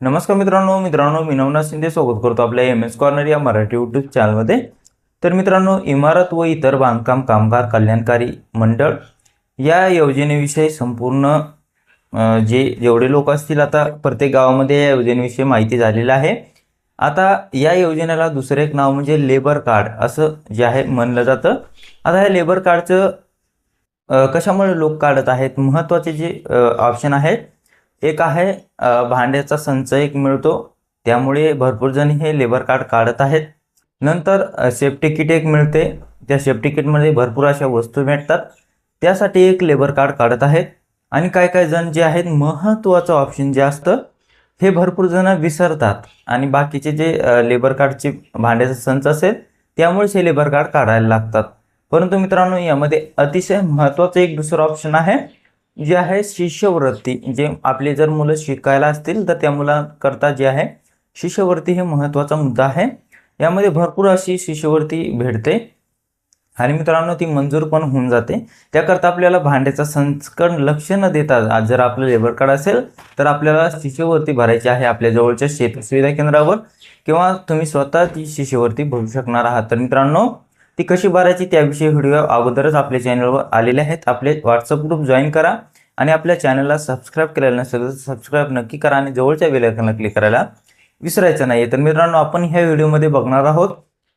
नमस्कार मित्रांनो मित्रांनो मी नवनाथ शिंदे स्वागत करतो आपल्या एम एस कॉर्नर या मराठी यूट्यूब चॅनलमध्ये तर मित्रांनो इमारत व इतर बांधकाम कामगार कल्याणकारी मंडळ या योजनेविषयी संपूर्ण जे जेवढे लोक असतील आता प्रत्येक गावामध्ये या योजनेविषयी माहिती झालेली आहे. आता या योजनेला दुसरं एक नाव म्हणजे लेबर कार्ड असं जे आहे म्हणलं जातं. आता हे लेबर कार्डचं कशामुळे लोक काढत आहेत? महत्त्वाचे जे ऑप्शन आहेत एक आहे भांड्याचा संच एक मिळतो त्यामुळे भरपूर जण हे लेबर कार्ड काढत आहेत. नंतर सेफ्टी किट एक मिळते त्या सेफ्टी किटमध्ये भरपूर अशा वस्तू भेटतात त्यासाठी एक लेबर कार्ड काढत आहेत. आणि काय काय जण जे आहेत महत्त्वाचं ऑप्शन जे असतं हे भरपूर जण विसरतात. आणि बाकीचे जे लेबर कार्डचे भांड्याचा संच असेल त्यामुळेच हे लेबर कार्ड काढायला लागतात. परंतु मित्रांनो यामध्ये अतिशय महत्त्वाचं एक दुसरं ऑप्शन आहे जे आहे शिष्यवृत्ती जे आपले जर मुलं शिकायला असतील तर त्या मुलांकरता जे आहे शिष्यवृत्ती हे महत्त्वाचा मुद्दा आहे. यामध्ये भरपूर अशी शिष्यवृत्ती भेटते. आणि मित्रांनो ती मंजूर पण होऊन जाते. त्याकरता आपल्याला भांड्याचा संस्करण लक्ष न देता आज जर आपलं लेबर कार्ड असेल तर आपल्याला शिष्यवृत्ती भरायची आहे आपल्या जवळच्या शेत सुविधा केंद्रावर. किंवा तुम्ही स्वतः ती शिष्यवृत्ती भरू शकणार आहात. तर मित्रांनो ती कशी भरायची त्याविषयी व्हिडिओ अगोदरच आपल्या चॅनलवर आलेले आहेत. आपले व्हॉट्सअप ग्रुप जॉईन करा आणि आपल्या चॅनलला सबस्क्राईब केलेलं नसेल तर सबस्क्राईब नक्की करा आणि जवळच्या बेलायकनला क्लिक करायला विसरायचं नाही तर मित्रांनो आपण ह्या व्हिडिओमध्ये बघणार आहोत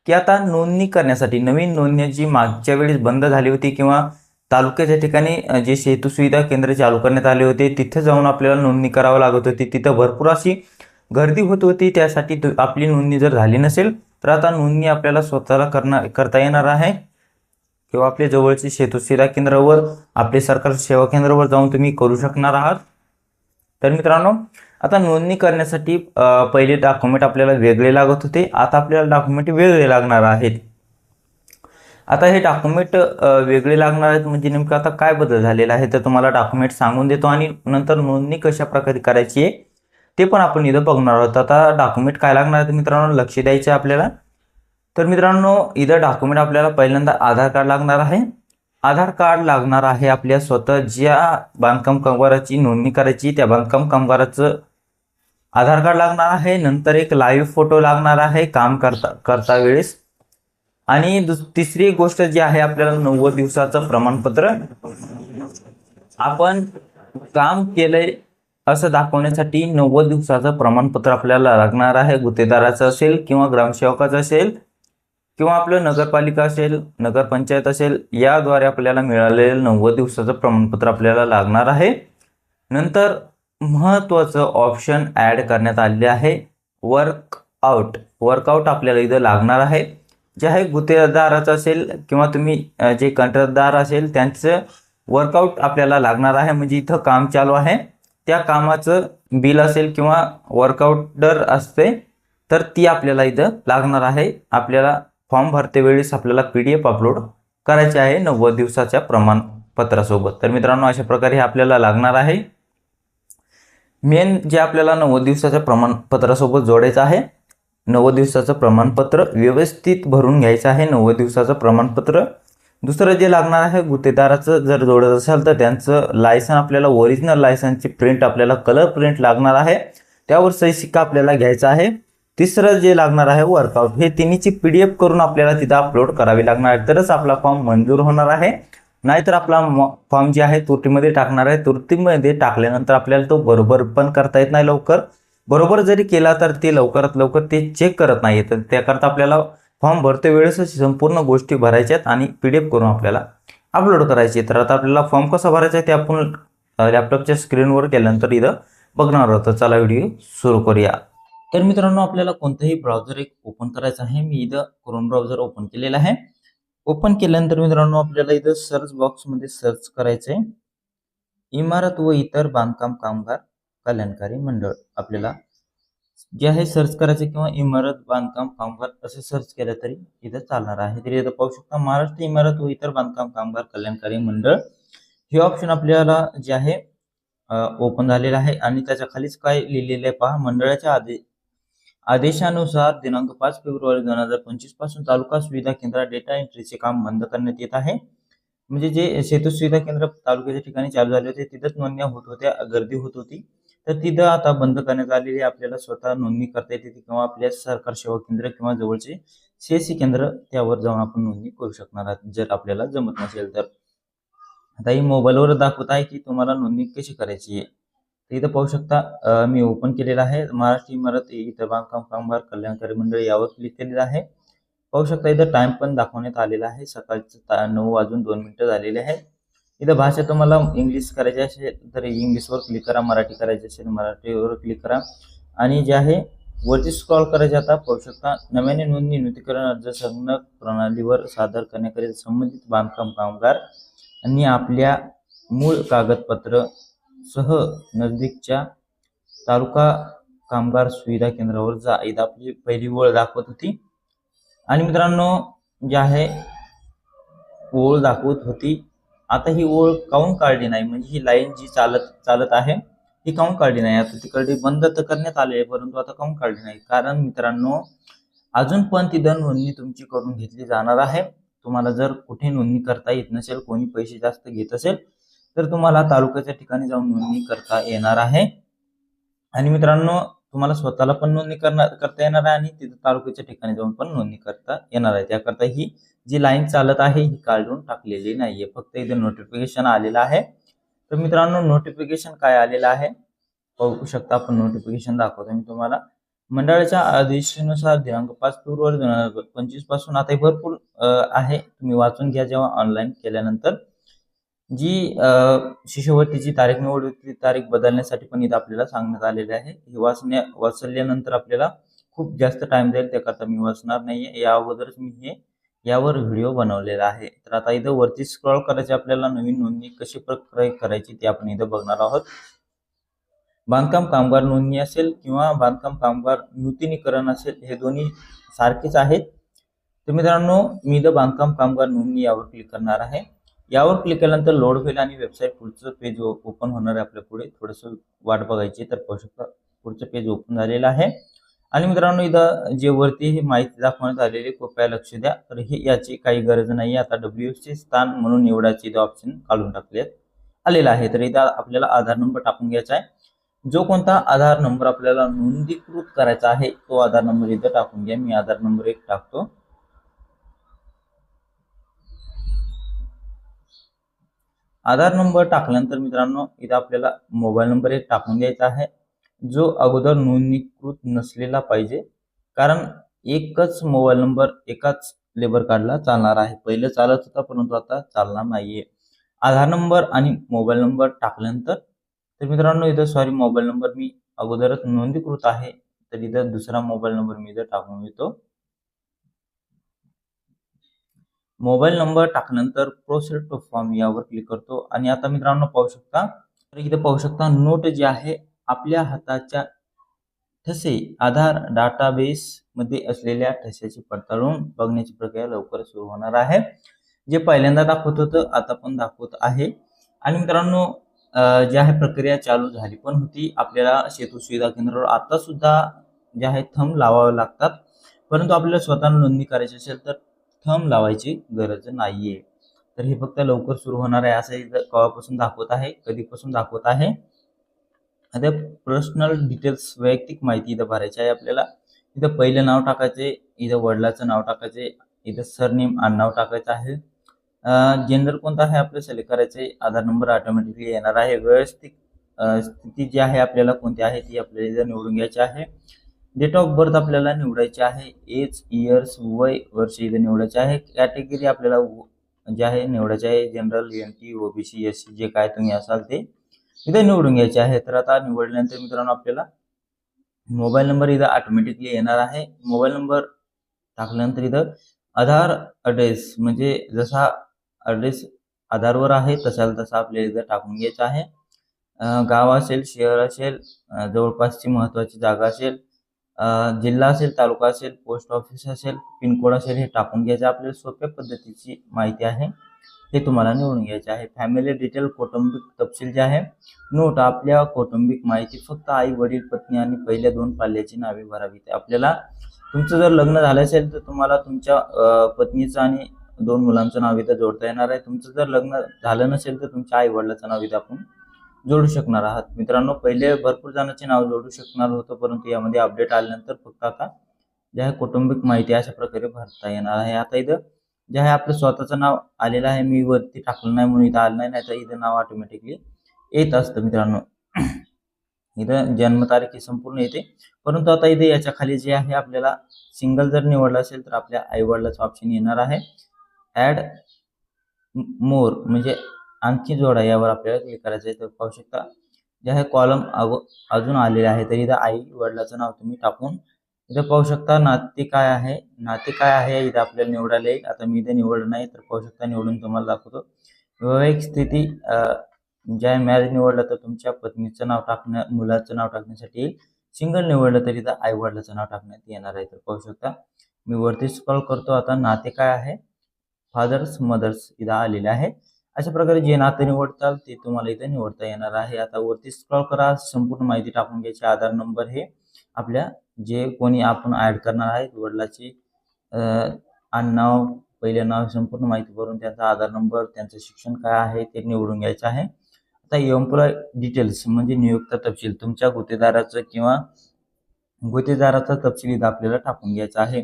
की आता नोंदणी करण्यासाठी नवीन नोंदणी जी मागच्या वेळेस बंद झाली होती किंवा तालुक्याच्या ठिकाणी जे सेतू सुविधा केंद्र चालू करण्यात आले होते तिथे जाऊन आपल्याला नोंदणी करावं लागत होती. तिथं भरपूर अशी गर्दी होत होती. त्यासाठी तु- आपली नोंदणी जर झाली नसेल तर आता नोंदणी आपल्याला स्वतःला करणार करता येणार आहे. किंवा आपल्या जवळचे शेतू सेवा केंद्रावर आपले सरकार सेवा केंद्रावर जाऊन तुम्ही करू शकणार आहात. तर मित्रांनो आता नोंदणी करण्यासाठी पहिले डॉक्युमेंट आपल्याला वेगळे लागत होते. आता आपल्याला डॉक्युमेंट वेगळे लागणार आहेत. आता हे डॉक्युमेंट वेगळे लागणार आहेत म्हणजे नेमकं आता काय बदल झालेला आहे तर तुम्हाला डॉक्युमेंट सांगून देतो आणि नंतर नोंदणी कशा प्रकारे करायची आहे ते पण आपण इथं बघणार आहोत. आता डॉक्युमेंट काय लागणार तर मित्रांनो लक्ष द्यायचं आहे आपल्याला. तर मित्रांनो इथं डॉक्युमेंट आपल्याला पहिल्यांदा आधार कार्ड लागणार आहे. आधार कार्ड लागणार आहे आपल्या स्वतः ज्या बांधकाम कामगाराची नोंदणी करायची. त्या बांधकाम कामगाराचं आधार कार्ड लागणार आहे. नंतर एक लाईव्ह फोटो लागणार आहे काम करता करता वेळेस. आणि दुस तिसरी गोष्ट जी आहे आपल्याला नव्वद दिवसाचं प्रमाणपत्र. आपण काम केलंय असं दाखवण्यासाठी नव्वद दिवसाचं प्रमाणपत्र आपल्याला लागणार आहे. गुत्तेदाराचं असेल किंवा ग्रामसेवकाचं असेल किंवा आपलं नगरपालिका असेल नगरपंचायत असेल याद्वारे आपल्याला मिळालेलं नव्वद दिवसाचं प्रमाणपत्र आपल्याला लागणार आहे. नंतर महत्त्वाचं ऑप्शन ॲड करण्यात आलेले आहे. वर्कआउट वर्कआउट आपल्याला इथं लागणार आहे. जे आहे गुत्तेदाराचं असेल किंवा तुम्ही जे कंत्राटदार असेल त्यांचं वर्कआउट आपल्याला लागणार आहे. म्हणजे इथं काम चालू आहे. त्या कामाचं बिल असेल किंवा वर्कआउटर असते तर ती आपल्याला इथं लागणार आहे. आपल्याला फॉर्म भरते वेळेस आपल्याला पी डी एफ अपलोड करायचे आहे नव्वद दिवसाच्या प्रमाणपत्रासोबत. तर मित्रांनो अशा प्रकारे हे आपल्याला लागणार आहे. मेन जे आपल्याला नव्वद दिवसाच्या प्रमाणपत्रासोबत जोडायचं आहे नव्वद दिवसाचं प्रमाणपत्र व्यवस्थित भरून घ्यायचं आहे. नव्वद दिवसाचं प्रमाणपत्र दुसरं जे लागणार आहे गुत्तेदाराचं जर जोडत असेल तर त्यांचं लायसन आपल्याला ओरिजिनल लायसनची प्रिंट आपल्याला कलर प्रिंट लागणार आहे. त्यावर सही शिक्का आपल्याला घ्यायचा आहे. तिसरं जे लागणार आहे वर्कआउट हे तिन्हीची पी डी एफ करून आपल्याला तिथं अपलोड करावी लागणार आहे. तरच आपला फॉर्म मंजूर होणार आहे. नाहीतर आपला फॉर्म जे आहे तुर्तीमध्ये टाकणार आहे. तुर्तीमध्ये टाकल्यानंतर आपल्याला तो बरोबर पण करता येत नाही लवकर. बरोबर जरी केला तर ते लवकरात लवकर ते चेक करत नाही तर त्याकरता आपल्याला फॉर्म भरते वेळेसच संपूर्ण गोष्टी भरायच्या आहेत आणि पी डी एफ करून आपल्याला अपलोड करायची तर आता आपल्याला फॉर्म कसा भरायचा आहे ते आपण लॅपटॉपच्या स्क्रीनवर केल्यानंतर इथं बघणार आहोत. चला व्हिडिओ सुरू करूया. तर मित्रांनो आपल्याला कोणतंही ब्राउझर एक ओपन करायचं आहे. मी इथं क्रोम ब्राउझर ओपन केलेला आहे. ओपन केल्यानंतर मित्रांनो आपल्याला इथं सर्च बॉक्समध्ये सर्च करायचं आहे इमारत व इतर बांधकाम कामगार कल्याणकारी मंडळ आपल्याला जे आहे सर्च करायचे किंवा इमारत बांधकाम कामगार असं सर्च केलं तरी इथं चालणार आहे. तरी इथं पाहू शकता महाराष्ट्र इमारत व इतर बांधकाम कामगार कल्याणकारी मंडळ हे ऑप्शन आपल्याला जे आहे ओपन झालेलं आहे आणि त्याच्या खालीच काय लिहिलेलं आहे पहा. मंडळाच्या आदे आदेशानुसार दिनांक पाच फेब्रुवारी दोन हजार पंचवीसपासून तालुका सुविधा केंद्रात डेटा एंट्रीचे काम बंद करण्यात येत आहे. म्हणजे जे सेतू सुविधा केंद्र तालुक्याच्या ठिकाणी चालू झाले होते तिथंच नोंदण्या होत होत्या गर्दी होत होती. तर तिथं आता बंद करण्यात आलेली आहे. आपल्याला स्वतः नोंदणी करता येते किंवा आपल्या सरकार सेवा केंद्र किंवा जवळचे सीएससी केंद्र त्यावर जाऊन आपण नोंदणी करू शकणार आहात जर आपल्याला जमत नसेल तर. आता ही मोबाईलवर दाखवत आहे की तुम्हाला नोंदणी कशी करायची आहे. इथं पाहू शकता मी ओपन केलेलं आहे. महाराष्ट्र इमारत इथं बांधकाम कामगार कल्याणकारी मंडळ यावर क्लिक केलेलं आहे. पाहू शकता इथं टाइम पण दाखवण्यात आलेला आहे. सकाळचं नऊ वाजून दोन मिनिटं झालेले आहे इथं भाषा तुम्हाला इंग्लिश करायची असेल तर इंग्लिशवर क्लिक करा मराठी करायची असेल मराठीवर क्लिक करा. आणि जे आहे वरती स्क्रॉल करायचे आता पाहू शकता नव्याने नोंदणी नूतनीकरण अर्ज संगणक प्रणालीवर सादर करण्याकरिता संबंधित बांधकाम कामगार आणि आपल्या मूळ कागदपत्र सह नजदीकच्या तालुका कामगार सुविधा केंद्रावर जा. इथं आपली पहिली ओळ दाखवत होती. आणि मित्रांनो जे आहे ओळ दाखवत होती. आता ही ओळ काऊन काढली नाही? म्हणजे ही लाईन जी चालत चालत आहे ही काऊन काढली नाही? आता तिकडे बंद तर करण्यात आले आहे परंतु आता काऊन काढली नाही? कारण मित्रांनो अजून पण तिथं नोंदणी तुमची करून घेतली जाणार आहे. तुम्हाला जर कुठे नोंदणी करता येत नसेल कोणी पैसे जास्त घेत असेल तर तुम्हाला तालुक्याच्या ठिकाणी जाऊन नोंदणी करता येणार आहे. आणि मित्रांनो तुम्हाला स्वतःला पण नोंदणी करणार करता येणार आहे आणि तिथं तालुक्याच्या ठिकाणी जाऊन पण नोंदणी करता येणार आहे. त्याकरता ही जी लाईन चालत आहे ही काढून टाकलेली नाहीये. फक्त इथे नोटिफिकेशन आलेलं आहे. तर मित्रांनो नोटिफिकेशन काय आलेलं आहे? पाहू शकता आपण नोटिफिकेशन दाखवतो मी तुम्हाला. मंडळाच्या आदेशानुसार दिनांक पाच फेब्रुवारी दोन हजार पंचवीसपासून आता हे भरपूर आहे. तुम्ही वाचून घ्या जेव्हा ऑनलाईन केल्यानंतर. जी शिष्यवृत्तीची तारीख निवड ती तारीख बदलण्यासाठी पण इथं आपल्याला सांगण्यात आलेले आहे. हे वाचण्या वाचल्यानंतर आपल्याला खूप जास्त टाइम जाईल त्याकरता मी वाचणार नाहीये. या अगोदरच मी हे यावर व्हिडिओ बनवलेला आहे. तर आता इथं वरती स्क्रॉल करायची आपल्याला नवीन नोंदणी कशी प्रक्रिया करायची ते आपण इथं बघणार आहोत. बांधकाम कामगार नोंदणी असेल किंवा बांधकाम कामगार नूतनीकरण असेल हे दोन्ही सारखेच आहेत. तर मित्रांनो मी इथं बांधकाम कामगार नोंदणी यावर क्लिक करणार आहे. यावर क्लिक केल्यानंतर लोड होईल आणि वेबसाईट पुढचं पेज ओपन होणार आहे आपल्या पुढे. थोडंसं वाट बघायची तर पाहू शकता पुढचं पेज ओपन झालेलं आहे. आणि मित्रांनो इथं जे वरती ही माहिती दाखवण्यात आलेली कृपया लक्ष द्या. तर हे याची काही गरज नाही आता डब्ल्यू चे स्थान म्हणून निवडायचे इथं ऑप्शन काढून टाकले आलेला आहे. तर इथं आपल्याला आधार नंबर टाकून घ्यायचा आहे. जो कोणता आधार नंबर आपल्याला नोंदणीकृत करायचा आहे तो आधार नंबर इथं टाकून घ्या. मी आधार नंबर एक टाकतो. आधार नंबर टाकल्यानंतर मित्रांनो इथं आपल्याला मोबाईल नंबर एक टाकून द्यायचा आहे. जो अगोदर नोंदणीकृत नसलेला पाहिजे कारण एकच मोबाईल नंबर एकाच लेबर कार्डला चालणार आहे. पहिले चालत होता परंतु आता चालणार नाहीये. आधार नंबर आणि मोबाईल नंबर टाकल्यानंतर तर मित्रांनो इथं सॉरी मोबाईल नंबर मी अगोदरच नोंदणीकृत आहे तर इथं दुसरा मोबाईल नंबर मी इथं टाकून घेतो मोबाईल नंबर टाकल्यानंतर प्रोसेस टू फॉर्म यावर क्लिक करतो. आणि आता मित्रांनो पाहू शकता? तर इथे पाहू शकता नोट जे आहे आपल्या हाताच्या ठसे आधार डाटाबेस मध्ये असलेल्या ठशाची पडताळून बघण्याची प्रक्रिया लवकर सुरू होणार आहे. जे पहिल्यांदा दाखवत होतं आता पण दाखवत आहे. आणि मित्रांनो जे आहे प्रक्रिया चालू झाली पण होती आपल्याला सेतू सुविधा केंद्रावर आता सुद्धा जे आहे थंब लावावे लागतात. परंतु आपल्याला स्वतः नोंदणी करायची असेल तर थंब लावायची गरज नाहीये. तर हे फक्त लवकर सुरू होणार आहे असं इथं केव्हापासून दाखवत आहे कधीपासून दाखवत आहे. आता पर्सनल डिटेल्स वैयक्तिक माहिती इथं भरायची आहे आपल्याला. इथं पहिलं नाव टाकायचे इथं वडिलाचं नाव टाकायचे इथं सरनेम नाव टाकायचं आहे. जेंडर कोणता आहे आपलं सिलेक्ट करायचे? आधार नंबर ऑटोमॅटिकली येणार आहे. व्यवस्थित स्थिती जी आहे आपल्याला कोणती आहे ती आपल्याला इथं निवडून घ्यायची आहे. डेट ऑफ बर्थ आपल्याला निवडायची आहे. एज इयर्स वय वर्ष इथे निवडायचे आहे. कॅटेगरी आपल्याला जे आहे निवडायचे आहे. General N T OBC S C जे काय तुम्ही असाल ते. इथे निवडून घ्यायचे आहे. तर आता निवडल्यानंतर मित्रांनो आपल्याला मोबाईल नंबर इथं ऑटोमॅटिकली येणार आहे. मोबाईल नंबर टाकल्यानंतर इथं आधार ॲड्रेस म्हणजे जसा ॲड्रेस आधारवर आहे तसाला तसा आपल्याला इथं टाकून घ्यायचा आहे. गाव असेल शहर असेल जवळपासची महत्त्वाची जागा असेल जिल्हा असेल तालुका असेल पोस्ट ऑफिस असेल पिनकोड असेल हे टाकून घ्यायचं आपल्याला सोप्या पद्धतीची माहिती आहे. हे तुम्हाला निवडून घ्यायचे आहे. फॅमिली डिटेल कौटुंबिक तपशील जे आहे नोट आपल्या कौटुंबिक माहिती फक्त आई वडील पत्नी आणि पहिल्या दोन पाल्याची नावे भरावी आपल्याला तुमचं जर लग्न झालं असेल तर तुम्हाला तुमच्या पत्नीचं आणि दोन मुलांचं नाव इथं जोडता येणार आहे. तुमचं जर लग्न झालं नसेल तर तुमच्या आई वडिलाचं नाव इथं आपण जोडू शकणार आहात. मित्रांनो पहिले भरपूर जणांचे नाव जोडू शकणार होतं परंतु यामध्ये अपडेट आल्यानंतर फक्त आता जे आहे कौटुंबिक माहिती अशा प्रकारे भरता येणार आहे. आता इथं जे आहे आपलं स्वतःचं नाव आलेलं आहे मी वरती टाकलं नाही म्हणून इथं आलं नाही नाही तर इथं नाव ऑटोमॅटिकली येत असतं मित्रांनो. इथं जन्मतारीख ही संपूर्ण येते. परंतु आता इथे याच्या खाली जे आहे आपल्याला सिंगल जर निवडला असेल तर आपल्या आईवडिलाच ऑप्शन येणार आहे. ॲड मोर म्हणजे आणखी जोडा यावर आपल्याला क्लिक करायचं आहे. तर पाहू शकता जे आहे कॉलम अजून आलेले आहे तर इथं आई वडिलाचं नाव तुम्ही टाकून इथं पाहू शकता नाते काय आहे. नाते काय आहे इथं आपल्याला निवडायला येईल. आता मी इथे निवडलं नाही तर पाहू शकता निवडून तुम्हाला दाखवतो. वैवाहिक स्थिती ज्या मॅरेज निवडलं तर तुमच्या पत्नीचं नाव टाकण्या मुलाचं नाव टाकण्यासाठी येईल. सिंगल निवडलं तरी इथं आई वडिलाचं नाव टाकण्यात येणार आहे तर पाहू शकता. मी वरती स्क्रॉल करतो. आता नाते काय आहे? फादर्स मदर्स इथं आलेले आहे. अशा प्रकारे जे नाते निवडताल ते तुम्हाला इथं निवडता येणार आहे. आता वरती स्क्रॉल करा. संपूर्ण माहिती टाकून घ्यायची. आधार नंबर हे आपल्या जे कोणी आपण ऍड करणार आहे वडिलाची आडनाव पहिले नाव संपूर्ण माहिती भरून त्यांचा आधार नंबर त्यांचं शिक्षण काय आहे ते निवडून घ्यायचं आहे. आता एम्प्लॉय डिटेल्स म्हणजे नियुक्त तपशील तुमच्या गुत्तेदाराचं किंवा गुत्तेदाराचा तपशील इथं आपल्याला टाकून घ्यायचा आहे.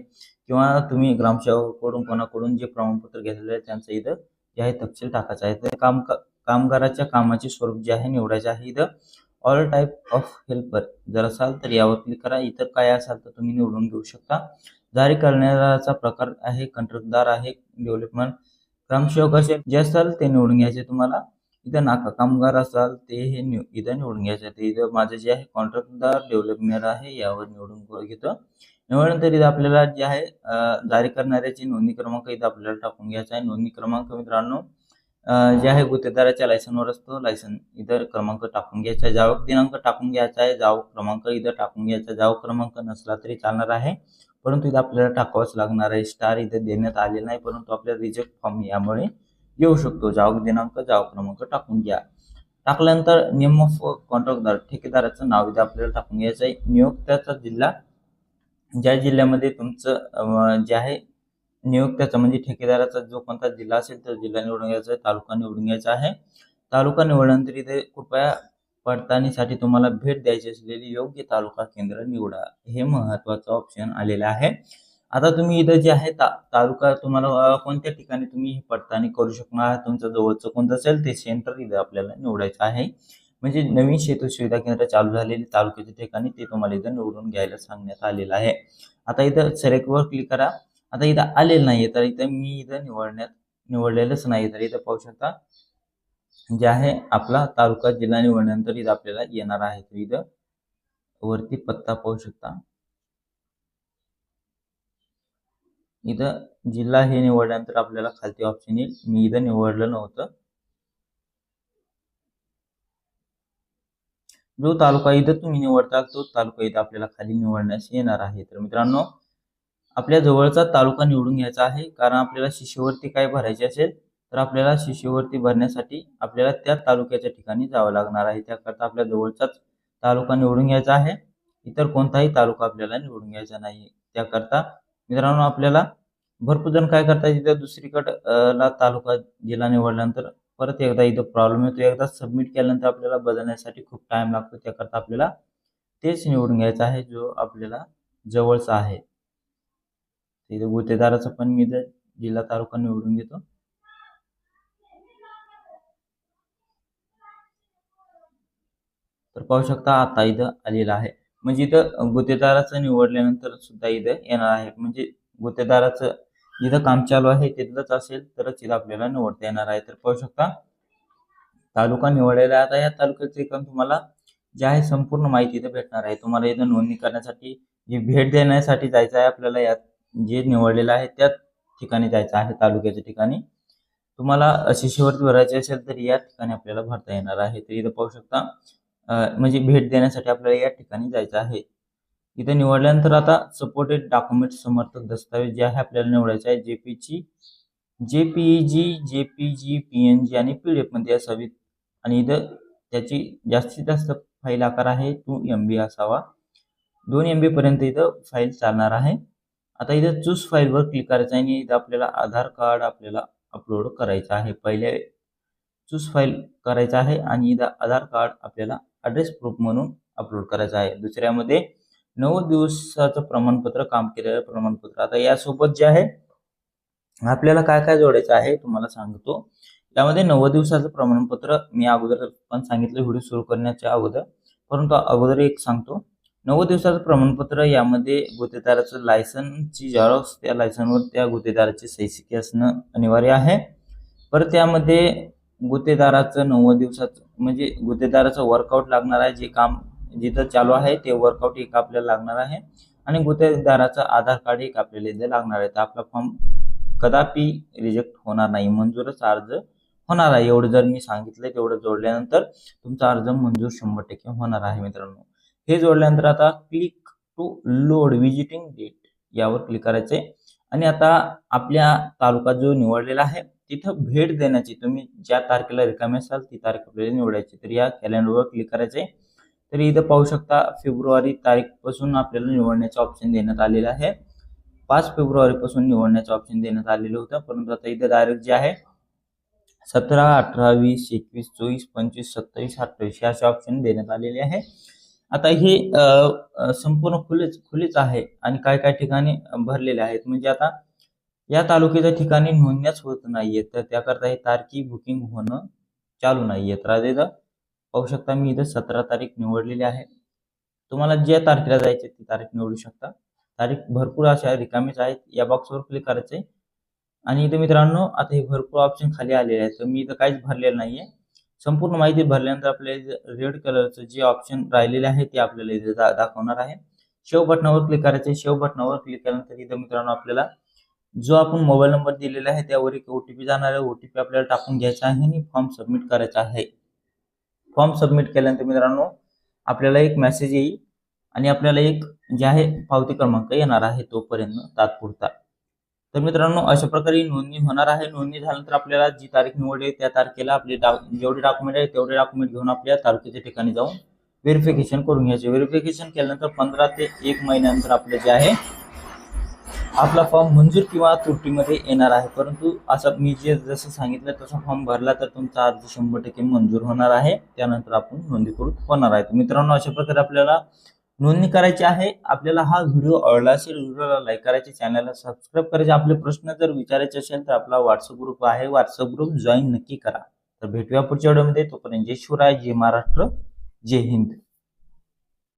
किंवा तुम्ही ग्रामसेवकाकडून कोणाकडून जे प्रमाणपत्र घेतलेलं आहे त्यांचं इथं जे आहे तपशील टाकायचं आहे. तर काम कामगाराच्या कामाचे स्वरूप जे आहे निवडायचे आहे इथं. ऑल टाईप ऑफ हेल्पर जर असाल तर यावर क्लिक करा. इतर काय असाल तर तुम्ही निवडून घेऊ शकता. जारी करण्याचा प्रकार आहे कंत्राटदार आहे डेव्हलपमेंट ग्रामसेवक असेल जे असाल ते निवडून घ्यायचे तुम्हाला. इथं नाका कामगार असाल ते हे निव इथं निवडून घ्यायचं. ते इथं माझं जे आहे कॉन्ट्रॅक्टदार डेव्हलपमेंट आहे यावर निवडून घेतो. निवडल्यानंतर इथं आपल्याला जे आहे जारी करणाऱ्याची नोंदणी क्रमांक इथं आपल्याला टाकून घ्यायचा आहे. नोंदणी क्रमांक मित्रांनो जे आहे गुत्तेदाराच्या लायसनवर असतो लायसन इतर क्रमांक टाकून घ्यायचा. जावक दिनांक टाकून घ्यायचा आहे. जावक क्रमांक इथं टाकून घ्यायचा जावक क्रमांक नसला तरी चालणार आहे. परंतु इथं आपल्याला टाकावंच लागणार आहे. स्टार इथं देण्यात आले नाही. परंतु आपल्याला रिजेक्ट फॉर्म यामुळे येऊ शकतो. जावक दिनांक जावक क्रमांक टाकून घ्या. टाकल्यानंतर नियम ऑफ कॉन्ट्रॅक्टदार ठेकेदाराचं नाव इथं आपल्याला टाकून घ्यायचं आहे. नियोक्त्याचा जिल्हा ज्या जिल्ह्यामध्ये तुमचं जे आहे नियुक्त्याचा म्हणजे ठेकेदाराचा जो कोणता जिल्हा असेल तर जिल्हा निवडून घ्यायचा आहे तालुका निवडून घ्यायचा आहे. तालुका निवडल्यानंतर इथे कृपया पडताळणीसाठी तुम्हाला भेट द्यायची असलेली योग्य तालुका केंद्र निवडा. हे महत्वाचं ऑप्शन आलेलं आहे. आता तुम्ही इथं जे आहे ता तालुका तुम्हाला कोणत्या ठिकाणी तुम्ही पडताळणी करू शकणार तुमचं जवळचं कोणतं असेल ते सेंटर इथं आपल्याला निवडायचं आहे. म्हणजे नवीन शेतू सुविधा केंद्र चालू झालेली तालुक्याच्या ठिकाणी ते तुम्हाला इथं निवडून घ्यायला सांगण्यात आलेलं आहे. आता इथं सेलेक्टवर क्लिक करा. आता इथं आलेलं नाहीये तर इथं मी इथं निवडण्यात निवडलेलंच नाही तर इथं पाहू शकता जे आहे आपला तालुका जिल्हा निवडल्यानंतर इथं आपल्याला येणार आहे. तर इथं वरती पत्ता पाहू शकता. इथं जिल्हा हे निवडल्यानंतर आपल्याला खालती ऑप्शन येईल. मी इथं निवडलं नव्हतं. जो तालुका इथं तुम्ही निवडता तो तालुका इथं आपल्याला खाली निवडण्यास येणार आहे. तर मित्रांनो आपल्या जवळचा तालुका निवडून घ्यायचा आहे. कारण आपल्याला शिष्यवृत्ती काय भरायची असेल तर आपल्याला शिष्यवृत्ती भरण्यासाठी आपल्याला त्या तालुक्याच्या ठिकाणी जावं लागणार आहे. त्याकरता आपल्या जवळचाच तालुका निवडून घ्यायचा आहे. इतर कोणताही तालुका आपल्याला निवडून घ्यायचा नाही त्याकरता मित्रांनो आपल्याला भरपूर जण काय करतात इथं दुसरीकडला तालुका जिल्हा निवडल्यानंतर परत एकदा इथं प्रॉब्लेम येतो. एकदा सबमिट केल्यानंतर आपल्याला बदलण्यासाठी खूप टाइम लागतो. त्याकरता आपल्याला तेच निवडून घ्यायचं आहे जो आपल्याला जवळचा आहे. इथं गुत्तेदाराचा पण मी जिल्हा तालुका निवडून घेतो. तर पाहू शकता आता इथं आलेलं आहे. म्हणजे इथं गुत्तेदाराचं निवडल्यानंतर सुद्धा इथं येणार आहे. म्हणजे गुत्तेदाराचं जिथं काम चालू आहे तिथलंच असेल तरच इथं आपल्याला निवडता येणार आहे. तर पाहू शकता तालुका निवडलेला आता या तालुक्याचे काम तुम्हाला जे आहे संपूर्ण माहिती इथं भेटणार आहे. तुम्हाला इथं नोंदणी करण्यासाठी जी भेट देण्यासाठी जायचं आहे आपल्याला यात जे निवडलेलं आहे त्या ठिकाणी जायचं आहे तालुक्याच्या ठिकाणी. तुम्हाला शिष्यवृत्ती भरायची असेल तर या ठिकाणी आपल्याला भरता येणार आहे. तर इथं पाहू शकता म्हणजे भेट देण्यासाठी आपल्याला या ठिकाणी जायचं आहे. इथे निवडल्यानंतर आता सपोर्टेड डॉक्युमेंट समर्थक दस्तावेज जे आहे आपल्याला निवडायचे आहे जेपीची JPG JPG P N G आणि पीडीएफमध्ये असावीत आणि इथं त्याची जास्तीत जास्त फाईल आकार आहे टू एम बी असावा. दोन एम बी पर्यंत इथं फाईल चालणार आहे. आता इथे चूज फाईलवर क्लिक करायचं आहे आणि इथं आपल्याला आधार कार्ड आपल्याला अपलोड करायचं आहे. पहिले चूज फाईल करायचा आहे आणि इथं आधार कार्ड आपल्याला ॲड्रेस प्रूफ म्हणून अपलोड करायचं आहे. दुसऱ्यामध्ये नऊ दिवसाचं प्रमाणपत्र काम केलेलं प्रमाणपत्र. आता यासोबत जे आहे आपल्याला काय काय जोडायचं आहे तुम्हाला सांगतो. त्यामध्ये नव्वद दिवसाचं प्रमाणपत्र मी अगोदर पण सांगितलं व्हिडिओ सुरू करण्याच्या अगोदर. परंतु अगोदर एक सांगतो. नव्वद दिवसाचं प्रमाणपत्र यामध्ये गुत्तेदाराचं लायसनची झेरॉक्स त्या लायसनवर त्या गुत्तेदाराची सैसिकी असणं अनिवार्य आहे. परत त्यामध्ये गुत्तेदाराचं नव्वद दिवसाचं म्हणजे गुत्तेदाराचं वर्कआउट लागणार आहे जे काम जिथं चालू आहे ते वर्कआउट एक आपल्याला लागणार आहे. आणि गुत्तेदाराचं आधार कार्ड एक आपल्याला इथे लागणार आहे. तर आपला फॉर्म कदापि रिजेक्ट होणार नाही मंजूरच अर्ज होणार आहे. एवढं जर मी सांगितलं तेवढं जोडल्यानंतर तुमचा अर्ज मंजूर शंभर टक्के होणार आहे मित्रांनो. हे जोडल्यानंतर आता click to load visiting date यावर क्लिक करायचे आणि आता आपल्या तालुका जो निवडलेला आहे तिथं भेट देण्याची तुम्ही ज्या तारखेला रिकामी असाल ती तारीख आपल्याला निवडायची तर या कॅलेंडरवर क्लिक करायचे तर इथं पाहू शकता फेब्रुवारी तारीखपासून आपल्याला निवडण्याचं ऑप्शन देण्यात आलेलं आहे. पाच फेब्रुवारीपासून निवडण्याचं ऑप्शन देण्यात आलेलं होतं. परंतु आता इथं डायरेक्ट जे आहे सतरा अठरा वीस एकवीस चोवीस पंचवीस सत्तावीस अठ्ठावीस असे ऑप्शन देण्यात आलेले आहे. आता हे संपूर्ण खुलेच खुलेच आहे आणि काय काय ठिकाणी भरलेले आहेत. म्हणजे आता या तालुक्याच्या ठिकाणी नोंदण्याच होत नाहीये तर त्याकरता हे तारखी बुकिंग होणं चालू नाहीये तर इथं पाहू शकता मी इथं सतरा तारीख निवडलेली आहे. तुम्हाला ज्या तारखेला जायचे ती तारीख निवडू शकता. तारीख भरपूर अशा रिकामीच आहेत. या बॉक्सवर क्लिक करायचे आणि इथं मित्रांनो आता हे भरपूर ऑप्शन खाली आलेले आहेत. तर मी इथं काहीच भरलेलं नाहीये. संपूर्ण माहिती भरल्यानंतर आपल्याला रेड कलरचं जे ऑप्शन राहिलेले आहे ते आपल्याला इथे दा- दाखवणार आहे. शेव बटनावर क्लिक करायचे शेव बटनावर क्लिक केल्यानंतर इथं मित्रांनो आपल्याला जो आपण मोबाईल नंबर दिलेला आहे त्यावर एक ओटीपी जाणार आहे. ओटीपी आपल्याला टाकून घ्यायचा आहे आणि फॉर्म सबमिट करायचा आहे. फॉर्म सबमिट केल्यानंतर मित्रांनो आपल्याला एक मेसेज येईल आणि आपल्याला एक जे आहे पावती क्रमांक येणार आहे तोपर्यंत तात्पुरता. तर मित्रांनो अशा प्रकारे नोंदणी होणार आहे. नोंदणी झाल्यानंतर आपल्याला जी तारीख निवडली त्या तारखेला आपले जेवढे डॉक्युमेंट आहे तेवढे डॉक्युमेंट घेऊन आपल्या तालुक्याच्या ठिकाणी जाऊन व्हेरिफिकेशन करून घ्यायचे. व्हेरिफिकेशन केल्यानंतर पंधरा ते एक महिन्यानंतर आपलं जे आहे आपला फॉर्म मंजूर किंवा त्रुटीमध्ये येणार आहे. परंतु असं मी जे जसं सांगितलं तसा फॉर्म भरला तर तुमचा अर्ज शंभर टक्के मंजूर होणार आहे. त्यानंतर आपण नोंदणीकृत होणार आहे. मित्रांनो अशा प्रकारे आपल्याला नोंदणी करायची आहे. आपल्याला हा व्हिडिओ आवडला असेल व्हिडिओला लाईक करायचे चॅनलला सबस्क्राईब करायचे. आपले प्रश्न जर विचारायचे असेल तर आपला व्हॉट्सअप ग्रुप आहे. व्हॉट्सअप ग्रुप जॉईन नक्की करा. तर भेटूया पुढच्या व्हिडिओमध्ये तोपर्यंत जय शिवराय जय महाराष्ट्र जय हिंद.